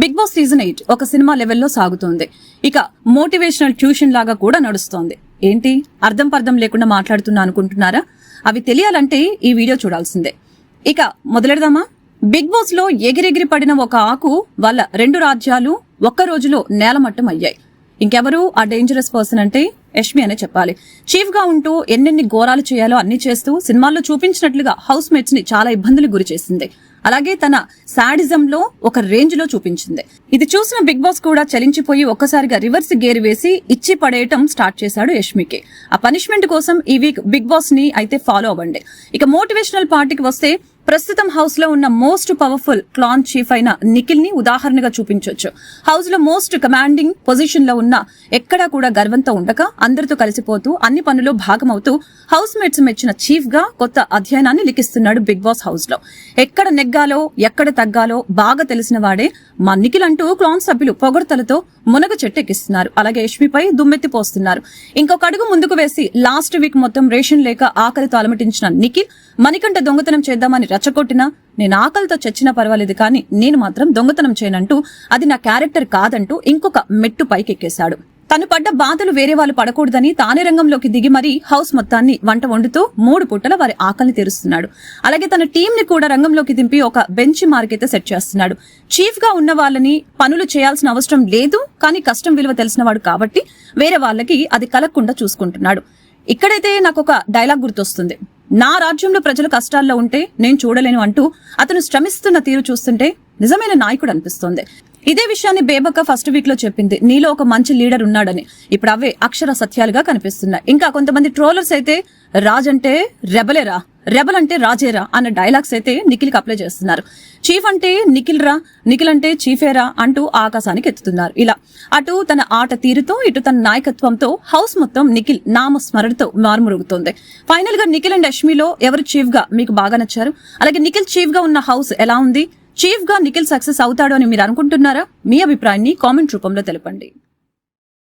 Big boss season eight ఒక cinema లెవెల్లో సాగుతోంది. ఇక మోటివేషనల్ ట్యూషన్ లాగా కూడా నడుస్తోంది. ఏంటి? అర్థం పర్థం లేకుండా మాట్లాడుతున్నా అనుకుంటున్నారా? అవి తెలియాలంటే ఈ వీడియో చూడాల్సిందే. ఇక మొదలెడదామా? బిగ్ బాస్లో ఎగిరెగిరి పడిన ఒక ఆకు వాళ్ళ రెండు రాజ్యాలు ఒక్క రోజులో నేలమట్టం అయ్యాయి ఇంకెవరు ఆ డేంజరస్ పర్సన్ అంటే? యష్మి అనే చెప్పాలి. చీఫ్గా ఉంటూ ఎన్నెన్ని ఘోరాలు చేయాలో అన్ని చేస్తూ సినిమాల్లో చూపించినట్లుగా హౌస్ మేట్స్ని చాలా ఇబ్బందులు గురి చేసింది అలాగే తన సాడిజం లో ఒక రేంజ్లో చూపించింది. ఇది చూసిన బిగ్ బాస్ కూడా చలించిపోయి ఒక్కసారిగా రివర్స్ గేర్ వేసి ఇచ్చి పడేయటం స్టార్ట్ చేశాడు యష్మికి. ఆ పనిష్మెంట్ కోసం ఈ వీక్ బిగ్ బాస్ని అయితే ఫాలో అవ్వండి. ఇక మోటివేషనల్ పార్టీకి వస్తే ప్రస్తుతం హౌస్లో ఉన్న మోస్ట్ పవర్ఫుల్ క్లాన్ చీఫ్ అయిన నిఖిల్ని ఉదాహరణగా చూపించవచ్చు హౌస్లో మోస్ట్ కమాండింగ్ పొజిషన్లో ఉన్న ఎక్కడా కూడా గర్వంతో ఉండక అందరితో కలిసిపోతూ అన్ని పనుల్లో భాగమవుతూ హౌస్ మేట్స్ మెచ్చిన చీఫ్గా కొత్త అధ్యయనాన్ని లిఖిస్తున్నాడు బిగ్ బాస్ హౌస్లో ఎక్కడ నెగ్గ నెగ్గాలో ఎక్కడ తగ్గాలో బాగా తెలిసిన వాడే మా నిఖిల్ అంటూ క్లాన్ సభ్యులు పొగడ్తలతో మునగ చెట్టు ఎక్కిస్తున్నారు అలాగే యష్మిపై దుమ్మెత్తి పోస్తున్నారు ఇంకొక అడుగు ముందుకు వేసి లాస్ట్ వీక్ మొత్తం రేషన్ లేక ఆకలితో అలమటించిన నిఖిల్ మణికంఠ దొంగతనం చేద్దామని రచ్చగొట్టినా నేను ఆకలితో చచ్చినా పర్వాలేదు కానీ నేను మాత్రం దొంగతనం చేయనంటూ అది నా క్యారెక్టర్ కాదంటూ ఇంకొక మెట్టు పైకెక్కేశాడు. తను పడ్డ బాధలు వేరే వాళ్ళు పడకూడదని తానే రంగంలోకి దిగి మరీ హౌస్ మొత్తాన్ని వంట వండుతూ మూడు పూటల వారి ఆకలిని తెరుస్తున్నాడు. అలాగే తన టీం ని కూడా రంగంలోకి దింపి ఒక బెంచ్ మార్క్ అయితే సెట్ చేస్తున్నాడు. చీఫ్గా ఉన్న వాళ్ళని పనులు చేయాల్సిన అవసరం లేదు కానీ కష్టం విలువ తెలిసినవాడు కాబట్టి వేరే వాళ్ళకి అది కలగకుండా చూసుకుంటున్నాడు. ఇక్కడైతే నాకు ఒక డైలాగ్ గుర్తొస్తుంది. నా రాజ్యంలో ప్రజలు కష్టాల్లో ఉంటే నేను చూడలేను అంటూ అతను శ్రమిస్తున్న తీరు చూస్తుంటే నిజమైన నాయకుడు అనిపిస్తోంది. ఇదే విషయాన్ని బేబక్క ఫస్ట్ వీక్లో చెప్పింది. నీలో ఒక మంచి లీడర్ ఉన్నాడని. ఇప్పుడు అవే అక్షర సత్యాలుగా కనిపిస్తున్నాయి. ఇంకా కొంతమంది ట్రోలర్స్ అయితే రాజ్ అంటే రెబలేరా రెబల్ అంటే రాజేరా అన్న డైలాగ్స్ అయితే నిఖిల్కి అప్లై చేస్తున్నారు. చీఫ్ అంటే నిఖిల్ రా నిఖిల్ అంటే చీఫేరా అంటూ ఆకాశానికి ఎత్తుతున్నారు. ఇలా అటు తన ఆట తీరుతో ఇటు తన నాయకత్వంతో హౌస్ మొత్తం నిఖిల్ నామ స్మరణతో మారుమురుగుతోంది. ఫైనల్గా నిఖిల్ అండ్ అష్మిలో ఎవరు చీఫ్గా మీకు బాగా నచ్చారు? అలాగే నిఖిల్ చీఫ్గా ఉన్న హౌస్ ఎలా ఉంది? చీఫ్గా నిఖిల్ సక్సెస్ అవుతాడు అని మీరు అనుకుంటున్నారా? మీ అభిప్రాయాన్ని కామెంట్ రూపంలో తెలపండి.